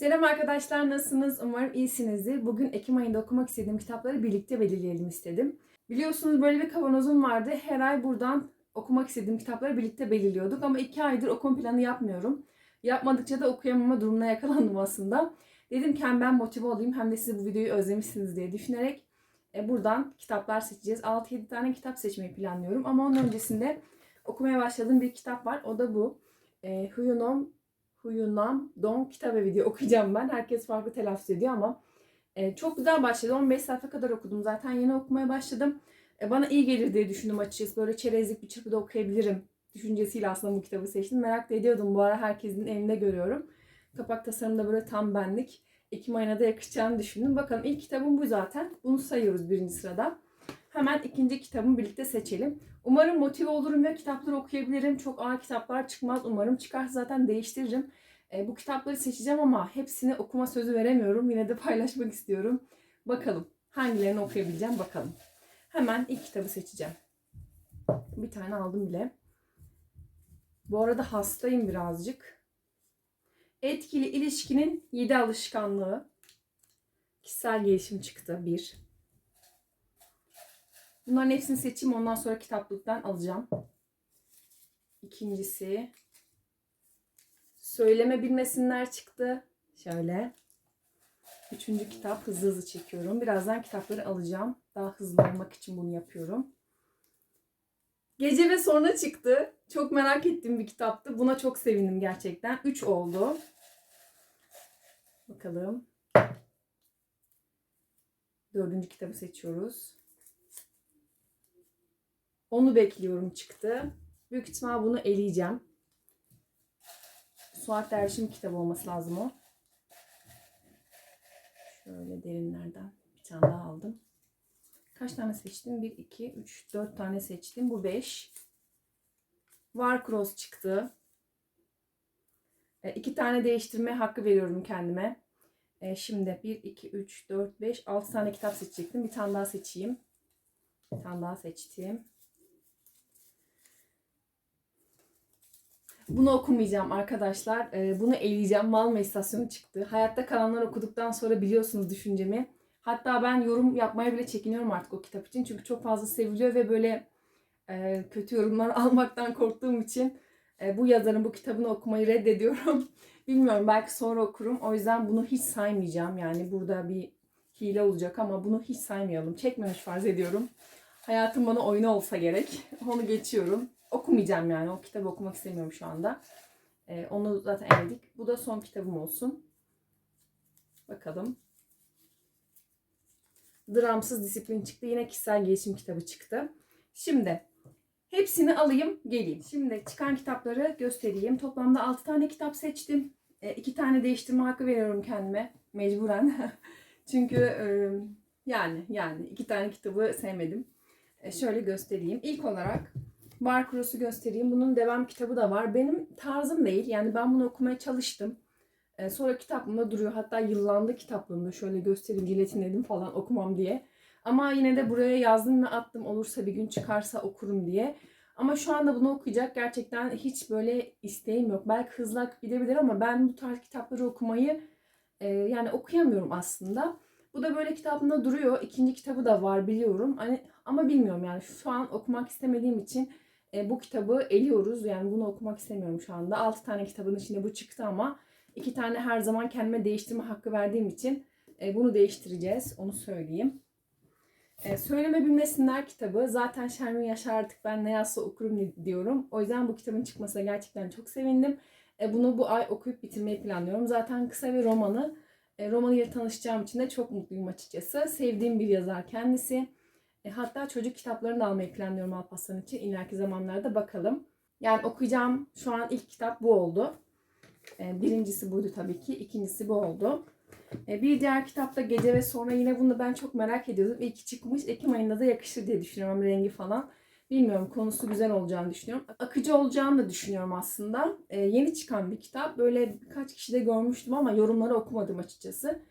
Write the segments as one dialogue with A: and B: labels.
A: Selam arkadaşlar nasılsınız? Umarım iyisinizdir. Bugün Ekim ayında okumak istediğim kitapları birlikte belirleyelim istedim. Biliyorsunuz böyle bir kavanozum vardı. Her ay buradan okumak istediğim kitapları birlikte belirliyorduk. Ama iki aydır okuma planı yapmıyorum. Yapmadıkça da okuyamama durumuna yakalandım aslında. Dedim ki hem ben motive olayım hem de siz bu videoyu özlemişsiniz diye düşünerek e, buradan kitaplar seçeceğiz. 6-7 tane kitap seçmeyi planlıyorum. Ama onun öncesinde okumaya başladığım bir kitap var. O da bu. E, Huyunom Huyunam Don Kitabevi diye okuyacağım ben. Herkes farklı telaffuz ediyor ama e, çok güzel başladı. 15 sayfa kadar okudum. Zaten yeni okumaya başladım. E, bana iyi gelir diye düşündüm açıkçası. Böyle çerezlik bir çırpıda okuyabilirim düşüncesiyle aslında bu kitabı seçtim. Merak da ediyordum. Bu ara herkesin elinde görüyorum. Kapak tasarımı da böyle tam benlik. Ekim ayına da yakışacağını düşündüm. Bakalım ilk kitabım bu zaten. Bunu sayıyoruz birinci sırada. Hemen ikinci kitabımı birlikte seçelim. Umarım motive olurum ve kitapları okuyabilirim. Çok ağır kitaplar çıkmaz. Umarım çıkarsa zaten değiştiririm. E, bu kitapları seçeceğim ama hepsini okuma sözü veremiyorum. Yine de paylaşmak istiyorum. Bakalım hangilerini okuyabileceğim bakalım. Hemen ilk kitabı seçeceğim. Bir tane aldım bile. Bu arada hastayım birazcık. Etkili ilişkinin 7 alışkanlığı. Kişisel gelişim çıktı. Bir. Bunların hepsini seçeyim. Ondan sonra kitaplıktan alacağım. İkincisi söyleme bilmesinler çıktı. Şöyle. Üçüncü kitap hızlı hızlı çekiyorum. Birazdan kitapları alacağım. Daha hızlı olmak için bunu yapıyorum. Gece ve sonra çıktı. Çok merak ettiğim bir kitaptı. Buna çok sevindim gerçekten. Üç oldu. Bakalım. Dördüncü kitabı seçiyoruz. Onu bekliyorum çıktı. Büyük ihtimal bunu eleyeceğim. Suat Derviş'in kitabı olması lazım o. Şöyle derinlerden bir tane daha aldım. Kaç tane seçtim? 1, 2, 3, 4 tane seçtim. Bu 5. Warcross çıktı. E, iki tane değiştirme hakkı veriyorum kendime. E, şimdi 1, 2, 3, 4, 5, 6 tane kitap seçecektim. Bir tane daha seçeyim. Bir tane daha seçtim. Bunu okumayacağım arkadaşlar. Ee, bunu eleyeceğim. Malma istasyonu çıktı. Hayatta kalanlar okuduktan sonra biliyorsunuz düşüncemi. Hatta ben yorum yapmaya bile çekiniyorum artık o kitap için. Çünkü çok fazla seviliyor ve böyle e, kötü yorumlar almaktan korktuğum için e, bu yazarın bu kitabını okumayı reddediyorum. Bilmiyorum belki sonra okurum. O yüzden bunu hiç saymayacağım. Yani burada bir hile olacak ama bunu hiç saymayalım. Çekmemiş farz ediyorum. Hayatım bana oyunu olsa gerek. Onu geçiyorum okumayacağım yani. O kitabı okumak istemiyorum şu anda. Ee, onu zaten eledik. Bu da son kitabım olsun. Bakalım. Dramsız disiplin çıktı. Yine kişisel gelişim kitabı çıktı. Şimdi hepsini alayım geleyim. Şimdi çıkan kitapları göstereyim. Toplamda 6 tane kitap seçtim. 2 tane değiştirme hakkı veriyorum kendime. Mecburen. Çünkü e, yani yani iki tane kitabı sevmedim. E, şöyle göstereyim. İlk olarak Barkros'u göstereyim. Bunun devam kitabı da var. Benim tarzım değil. Yani ben bunu okumaya çalıştım. Ee, sonra kitaplığımda duruyor. Hatta yıllandı kitaplığımda. Şöyle göstereyim, jiletinledim falan okumam diye. Ama yine de buraya yazdım ve attım. Olursa bir gün çıkarsa okurum diye. Ama şu anda bunu okuyacak gerçekten hiç böyle isteğim yok. Belki hızlı gidebilir ama ben bu tarz kitapları okumayı e, yani okuyamıyorum aslında. Bu da böyle kitabında duruyor. İkinci kitabı da var biliyorum. Hani ama bilmiyorum yani şu an okumak istemediğim için e, bu kitabı eliyoruz. Yani bunu okumak istemiyorum şu anda. 6 tane kitabın içinde bu çıktı ama iki tane her zaman kendime değiştirme hakkı verdiğim için e, bunu değiştireceğiz. Onu söyleyeyim. E, Söyleme Bilmesinler kitabı. Zaten Şermin Yaşar artık ben ne yazsa okurum diyorum. O yüzden bu kitabın çıkmasına gerçekten çok sevindim. E, bunu bu ay okuyup bitirmeyi planlıyorum. Zaten kısa bir romanı. E, romanıyla tanışacağım için de çok mutluyum açıkçası. Sevdiğim bir yazar kendisi. E, hatta çocuk kitaplarını da almayı planlıyorum Alparslan için. İleriki zamanlarda bakalım. Yani okuyacağım şu an ilk kitap bu oldu. E, birincisi buydu tabii ki. İkincisi bu oldu. E, bir diğer kitap da Gece ve Sonra yine bunu ben çok merak ediyordum. İlk çıkmış. Ekim ayında da yakışır diye düşünüyorum rengi falan. Bilmiyorum konusu güzel olacağını düşünüyorum. Akıcı olacağını da düşünüyorum aslında. E, yeni çıkan bir kitap. Böyle birkaç kişi de görmüştüm ama yorumları okumadım açıkçası.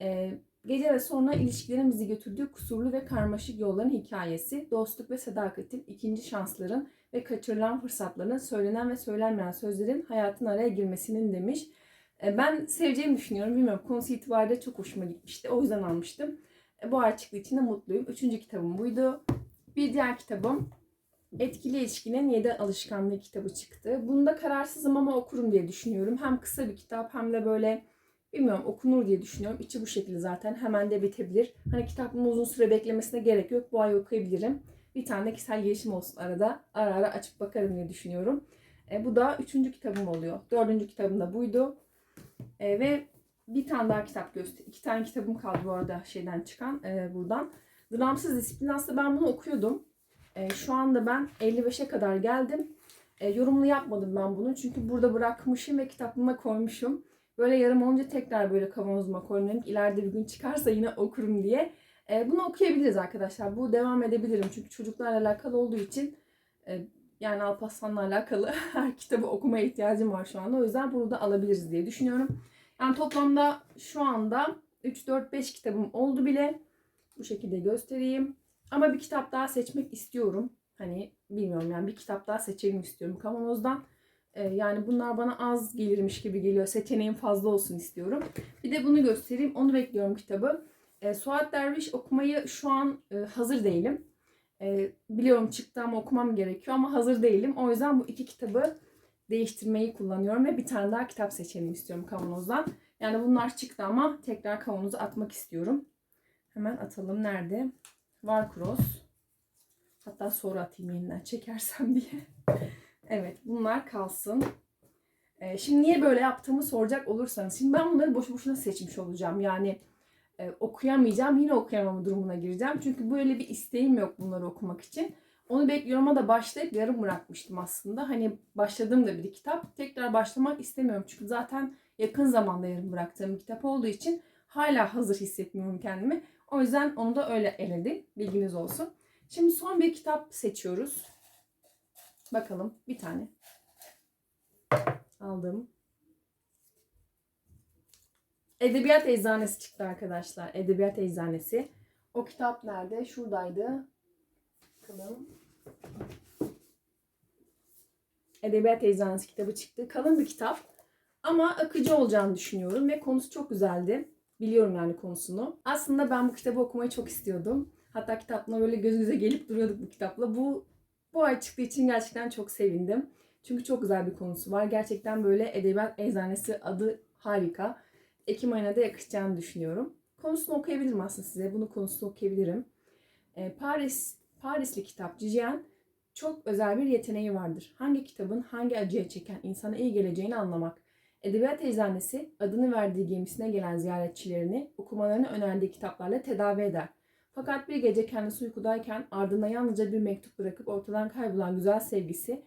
A: E, Gece ve sonra ilişkilerin bizi götürdüğü kusurlu ve karmaşık yolların hikayesi, dostluk ve sadakatin, ikinci şansların ve kaçırılan fırsatların, söylenen ve söylenmeyen sözlerin hayatın araya girmesinin demiş. E, ben seveceğimi düşünüyorum. Bilmiyorum konusu itibariyle çok hoşuma gitmişti. O yüzden almıştım. E, bu ay çıktığı için de mutluyum. Üçüncü kitabım buydu. Bir diğer kitabım Etkili İlişkinin 7 Alışkanlığı kitabı çıktı. Bunda kararsızım ama okurum diye düşünüyorum. Hem kısa bir kitap hem de böyle bilmiyorum okunur diye düşünüyorum. İçi bu şekilde zaten hemen de bitebilir. Hani kitabın uzun süre beklemesine gerek yok. Bu ay okuyabilirim. Bir tane de kişisel gelişim olsun arada. Ara ara açıp bakarım diye düşünüyorum. E, bu da üçüncü kitabım oluyor. Dördüncü kitabım da buydu. E, ve bir tane daha kitap göster. İki tane kitabım kaldı bu arada şeyden çıkan e, buradan. Dramsız Disiplin aslında ben bunu okuyordum. E, şu anda ben 55'e kadar geldim. E, yorumlu yapmadım ben bunu. Çünkü burada bırakmışım ve kitaplığıma koymuşum. Böyle yarım olunca tekrar böyle kavanozuma koyuyorum. İleride bir gün çıkarsa yine okurum diye. E, bunu okuyabiliriz arkadaşlar. Bu devam edebilirim. Çünkü çocuklarla alakalı olduğu için e, yani Alparslan'la alakalı her kitabı okumaya ihtiyacım var şu anda. O yüzden bunu da alabiliriz diye düşünüyorum. Yani toplamda şu anda 3, 4, 5 kitabım oldu bile. Bu şekilde göstereyim. Ama bir kitap daha seçmek istiyorum. Hani bilmiyorum yani bir kitap daha seçelim istiyorum kavanozdan. Ee, yani bunlar bana az gelirmiş gibi geliyor. Seçeneğim fazla olsun istiyorum. Bir de bunu göstereyim. Onu bekliyorum kitabı. Ee, Suat Derviş okumayı şu an e, hazır değilim. Ee, biliyorum çıktı ama okumam gerekiyor ama hazır değilim. O yüzden bu iki kitabı değiştirmeyi kullanıyorum ve bir tane daha kitap seçelim istiyorum kavanozdan. Yani bunlar çıktı ama tekrar kavanoza atmak istiyorum. Hemen atalım. Nerede? Var. Hatta sonra atayım yeniden çekersem diye. Evet bunlar kalsın. Ee, şimdi niye böyle yaptığımı soracak olursanız. Şimdi ben bunları boşu boşuna seçmiş olacağım. Yani e, okuyamayacağım. Yine okuyamama durumuna gireceğim. Çünkü böyle bir isteğim yok bunları okumak için. Onu bekliyorum ama da başlayıp yarım bırakmıştım aslında. Hani başladığım da bir kitap. Tekrar başlamak istemiyorum. Çünkü zaten yakın zamanda yarım bıraktığım bir kitap olduğu için hala hazır hissetmiyorum kendimi. O yüzden onu da öyle eledim. Bilginiz olsun. Şimdi son bir kitap seçiyoruz. Bakalım bir tane. Aldım. Edebiyat Eczanesi çıktı arkadaşlar. Edebiyat Eczanesi. O kitap nerede? Şuradaydı. Bakalım. Edebiyat Eczanesi kitabı çıktı. Kalın bir kitap. Ama akıcı olacağını düşünüyorum ve konusu çok güzeldi. Biliyorum yani konusunu. Aslında ben bu kitabı okumayı çok istiyordum. Hatta kitapla böyle göz göze gelip duruyorduk bu kitapla. Bu bu ay çıktığı için gerçekten çok sevindim. Çünkü çok güzel bir konusu var. Gerçekten böyle Edebiyat Eczanesi adı harika. Ekim ayına da yakışacağını düşünüyorum. Konusunu okuyabilirim aslında size. Bunu konusunu okuyabilirim. Ee, Paris Parisli kitapçı Cihan çok özel bir yeteneği vardır. Hangi kitabın hangi acıya çeken insana iyi geleceğini anlamak. Edebiyat Eczanesi adını verdiği gemisine gelen ziyaretçilerini okumalarını önerdiği kitaplarla tedavi eder. Fakat bir gece kendisi uykudayken ardında yalnızca bir mektup bırakıp ortadan kaybolan güzel sevgisi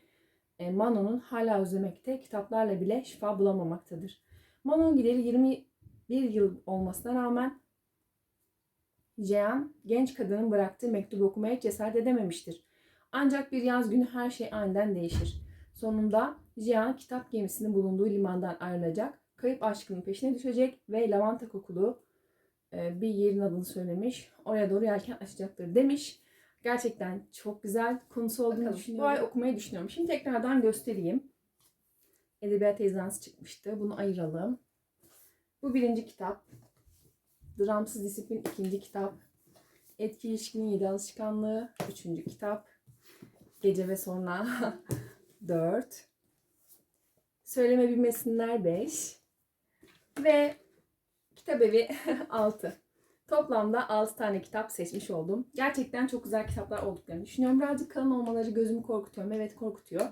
A: e, Manon'un hala özlemekte, kitaplarla bile şifa bulamamaktadır. Manon gideri 21 yıl olmasına rağmen Jean genç kadının bıraktığı mektubu okumaya cesaret edememiştir. Ancak bir yaz günü her şey aniden değişir. Sonunda Jean kitap gemisinin bulunduğu limandan ayrılacak, kayıp aşkının peşine düşecek ve lavanta kokulu bir yerin adını söylemiş. Oraya doğru yelken açacaktır demiş. Gerçekten çok güzel konusu olduğunu
B: Bakalım.
A: düşünüyorum. Bu ay okumayı düşünüyorum. Şimdi tekrardan göstereyim. Edebiyat eczanesi çıkmıştı. Bunu ayıralım. Bu birinci kitap. Dramsız Disiplin ikinci kitap. Etki ilişkinin yedi alışkanlığı. Üçüncü kitap. Gece ve sonra 4. Söyleme bilmesinler 5. Ve kitap evi 6. Toplamda 6 tane kitap seçmiş oldum. Gerçekten çok güzel kitaplar olduklarını düşünüyorum. Birazcık kalın olmaları gözümü korkutuyor. Evet korkutuyor.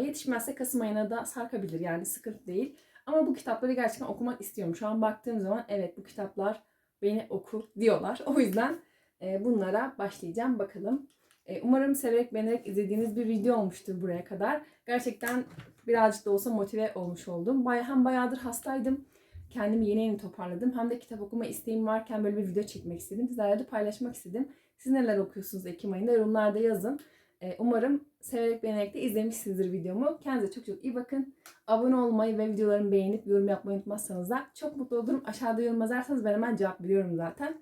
A: Yetişmezse Kasım ayına da sarkabilir yani sıkıntı değil. Ama bu kitapları gerçekten okumak istiyorum. Şu an baktığım zaman evet bu kitaplar beni oku diyorlar. O yüzden e, bunlara başlayacağım. Bakalım. E, umarım severek beğenerek izlediğiniz bir video olmuştur buraya kadar. Gerçekten birazcık da olsa motive olmuş oldum. Baya, hem bayağıdır hastaydım. Kendimi yeni yeni toparladım. Hem de kitap okuma isteğim varken böyle bir video çekmek istedim. Sizlerle de paylaşmak istedim. Siz neler okuyorsunuz Ekim ayında yorumlarda yazın. E, umarım severek beğenerek de izlemişsinizdir videomu. Kendinize çok çok iyi bakın. Abone olmayı ve videolarımı beğenip yorum yapmayı unutmazsanız da çok mutlu olurum. Aşağıda yorum yazarsanız ben hemen cevap veriyorum zaten.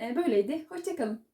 A: E, böyleydi. Hoşçakalın.